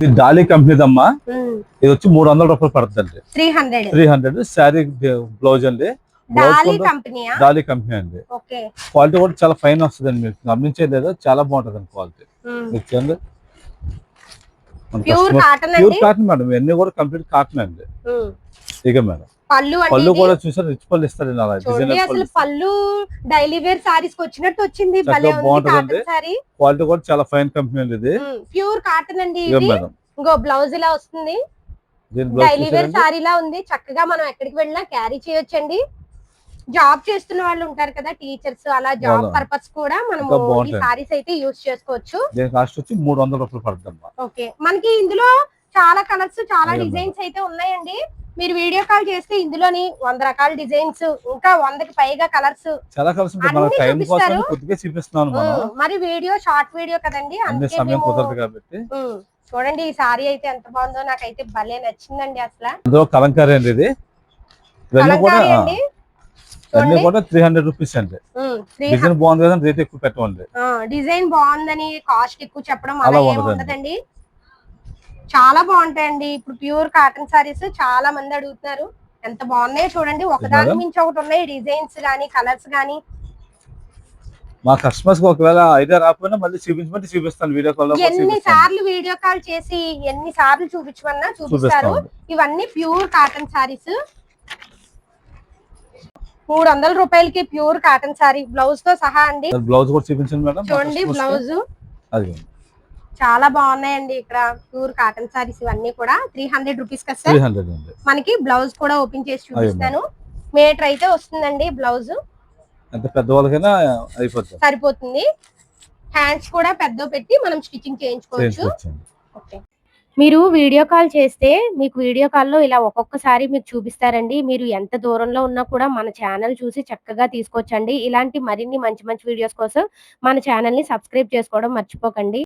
ఇది డాలీ కంపెనీది అమ్మా ఇది వచ్చి మూడు వందల రూపాయలు పడుతుంది three hundred. Three hundred sari blouse అండి. బ్లౌజ్ డాలీ కంపెనీ అండి. క్వాలిటీ కూడా చాలా ఫైన్ వస్తుందండి మీరు గమనించేది లేదా చాలా బాగుంటుంది అండి క్వాలిటీ మీకు ప్యూర్ కాటన్ అండి? మేడం ఇవన్నీ కూడా కంప్లీట్ కాటన్ అండి. ఇక మేడం. పళ్ళు. కూడా చూసారు? రిచ్ పళ్ళు డిజైనర్ అసలు పళ్ళు. డైలీ వేర్ సారీస్కి వచ్చినట్టు వచ్చింది. క్వాలిటీ కూడా చాలా ఫైన్ కంపెనీ ఇది. ప్యూర్ కాటన్ అండి ఇక ఇది. మేడం. ఇంకో బ్లౌజ్ ఇలా వస్తుంది. డైలీ వేర్ సారీ లా ఉంది. చక్కగా మనం ఎక్కడికి వెళ్ళినా క్యారీ చేయొచ్చండి. జాబ్ చేస్తున్న వాళ్ళు ఉంటారు కదా టీచర్స్ అలా జాబ్. పర్పస్ కూడా మనం ఈ. సారీస్ అయితే యూస్ చేసుకోవచ్చు. కాస్ట్ వచ్చి మూడు వందల రూపాయలు పడుతుంది ఓకే మనకి ఇందులో చాలా కలర్స్ చాలా డిజైన్స్ అయితే ఉన్నాయండి. మీరు వీడియో కాల్ చేస్తే ఇందులోని వంద రకాల డిజైన్స్ ఇంకా వందకి పైగా కలర్స్ చాలా కోసం చూపిస్తారు. మరి వీడియో షార్ట్ వీడియో కదండి సమయం కుదరదు కాబట్టి. చూడండి ఈ సారీ అయితే ఎంత బాగుందో నాకైతే భలే నచ్చిందండి అసలు. కలంకారీ అండి ఇది. కూడా త్రీ హండ్రెడ్ రూపీస్ అండి. డిజైన్ బాగుంది కదా రేట్ ఎక్కువ పెట్టమండి. ఆ, డిజైన్ బాగుందని కాస్ట్ ఎక్కువ చెప్పడం అలా ఉండదండి. చాలా బాగుంటాయండి. ఇప్పుడు ప్యూర్ కాటన్ సారీస్ చాలా మంది అడుగుతున్నారు. ఎంత బాగున్నాయో చూడండి. ఒకదాని? మించి ఒకటి ఉన్నాయి. డిజైన్స్ గానీ కలర్స్ గానీ. మా కస్టమర్స్ ఒకవేళ ఐడియా రాకపోయినా మళ్ళీ చూపించమంటే చూపిస్తాను. వీడియో కాల్ ఎన్ని సార్లు వీడియో కాల్ చేసి ఎన్ని సార్లు చూపించమన్నా చూపిస్తారు. ఇవన్నీ ప్యూర్ కాటన్ సారీస్. మూడు వందల రూపాయలకి ప్యూర్ కాటన్ సారీ. బ్లౌజ్తో సహా అండి. బ్లౌజ్ కూడా చూపించండి మేడం. చూడండి. బ్లౌజ్. అది చాలా బాగున్నాయండి ఇక్కడ. ప్యూర్ కాటన్ సారీస్ ఇవన్నీ కూడా. త్రీ హండ్రెడ్ రూపీస్ కదా సార్? మనకి బ్లౌజ్ కూడా ఓపెన్ చేసి చూపిస్తాను. మీటర్ అయితే వస్తుందండి బ్లౌజ్. ఎంత పెద్దవాళ్ళకైనా అయిపోతుంది సరిపోతుంది. హ్యాండ్స్ కూడా పెద్ద పెట్టి మనం స్టిచ్చింగ్ చేయించుకోవచ్చు. ఓకే. మీరు వీడియో కాల్ చేస్తే మీకు వీడియో కాల్లో ఇలా ఒక్కొక్కసారి మీకు చూపిస్తారండి. మీరు ఎంత దూరంలో ఉన్నా కూడా మన ఛానల్ చూసి చక్కగా తీసుకోవచ్చండి. ఇలాంటి మరిన్ని మంచి మంచి వీడియోస్ కోసం మన ఛానల్ని సబ్స్క్రైబ్ చేసుకోవడం మర్చిపోకండి.